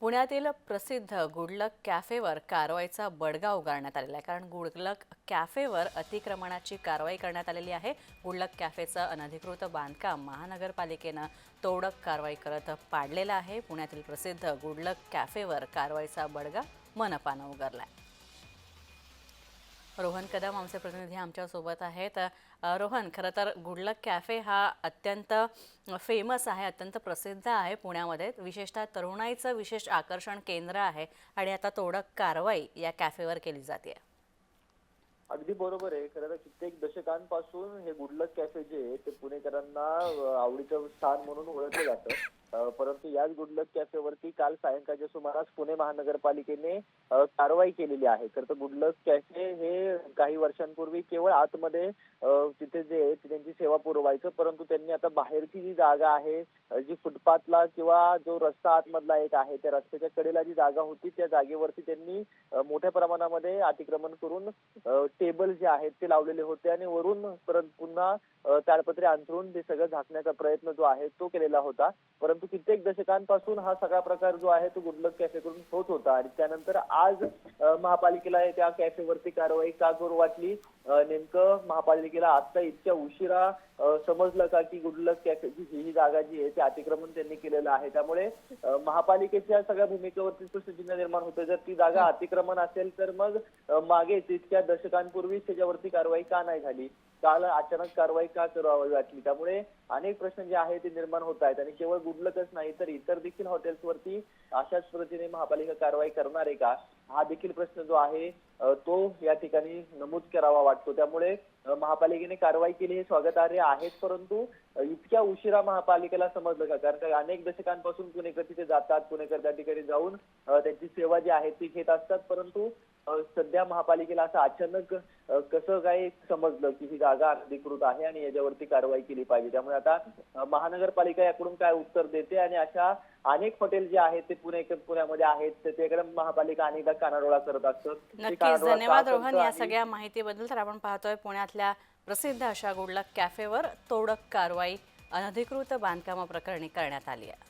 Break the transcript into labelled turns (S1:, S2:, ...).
S1: पुण्यातील प्रसिद्ध गुडलक कॅफेवर कारवाईचा बडगा उगारण्यात आलेला आहे. कारण गुडलक कॅफेवर अतिक्रमणाची कारवाई करण्यात आलेली आहे. गुडलक कॅफेचं अनधिकृत बांधकाम महानगरपालिकेनं तोडक कारवाई करत पाडलेलं आहे. पुण्यातील प्रसिद्ध गुडलक कॅफेवर कारवाईचा बडगा मनपानं उगारला आहे रोहन कदम आमचे प्रतिनिधी आमच्यासोबत आहेत. रोहन खरं तर गुडलक कॅफे हा अत्यंत फेमस आहे अत्यंत प्रसिद्ध आहे पुण्यामध्ये. विशेषतः तरुणाईचं विशेष आकर्षण केंद्र आहे आणि आता तोडक कारवाई या कॅफेवर केली जाते.
S2: अगदी बरोबर आहे. खरं तर कित्येक दशकांपासून हे गुडलक कॅफे जे आहे ते पुणेकरांना आवडीचं स्थान म्हणून ओळखलं जातं. परंतु याच गुडलक कॅफेवरती काल सायंकाळच्या सुमारास पुणे महानगरपालिकेने कारवाई केलेली आहे. खरं तर गुडलक कॅफे हे काही वर्षांपूर्वी केवळ आतमध्ये तिथे जे आहे त्यांची सेवा पुरवायचं परंतु त्यांनी आता बाहेरची जी जागा आहे जी फुटपाथला किंवा जो रस्ता आतमधला एक आहे त्या रस्त्याच्या कडेला जी जागा होती त्या जागेवरती त्यांनी मोठ्या प्रमाणामध्ये अतिक्रमण करून टेबल जे आहेत ते लावलेले होते आणि वरून परत पुन्हा ताडपत्रे अंथरून ते सगळं झाकण्याचा प्रयत्न जो आहे तो केलेला होता. परंतु कित्येक दशकांपासून हा सगळा प्रकार जो आहे तो गुडलक कॅफेकडून होत होता. आणि त्यानंतर आज महापालिकेला त्या कॅफेवरती कारवाई का करू वाटली? नेमकं महापालिकेला आता इतक्या उशिरा समजलं का की गुडलक ही ही जागा जी आहे ते अतिक्रमण त्यांनी केलेलं आहे. त्यामुळे महापालिकेच्या सगळ्या भूमिकेवरती प्रश्नचिन्ह निर्माण होतं जर ती जागा अतिक्रमण असेल तर मग मागे तितक्या दशकांपूर्वीच त्याच्यावरती कारवाई का नाही झाली? काल अचानक कारवाई का करावी वाटली? त्यामुळे अनेक प्रश्न जे आहे ते निर्माण होत आहेत. आणि केवळ गुडलकच नाही तर इतर देखील हॉटेल्सवरती अशाच पद्धतीने महापालिका कारवाई करणार आहे का? हा देखील प्रश्न जो आहे तो या ठिकाणी नमूद करावा वाटतो. त्यामुळे महापालिकेने कारवाई केली हे स्वागतार्ह आहेच परंतु इतक्या उशिरा महापालिकेला समजलं का? कारण का अनेक दशकांपासून पुणेकर तिथे जातात पुणेकर त्या ठिकाणी जाऊन त्यांची सेवा जी आहे ती घेत असतात परंतु सध्या महापालिकेला असं अचानक कसं काय समजलं की ही जागा अधिकृत आहे आणि याच्यावरती कारवाई केली पाहिजे? त्यामुळे आता महानगरपालिका याकडून काय उत्तर देते आणि अशा अनेक हॉटेल जे आहेत ते पुणे पुण्यामध्ये आहेत त्याच्याकडे महापालिका अनेकदा कानाडोळा करत असतात. ते
S1: नक्कीच धन्यवाद रोहन या सगळ्या माहितीबद्दल. तर आपण पाहतोय पुण्यातल्या प्रसिद्ध अशा गुडलक कॅफेवर तोडक कारवाई अनधिकृत बांधकामाप्रकरणी करण्यात आली आहे.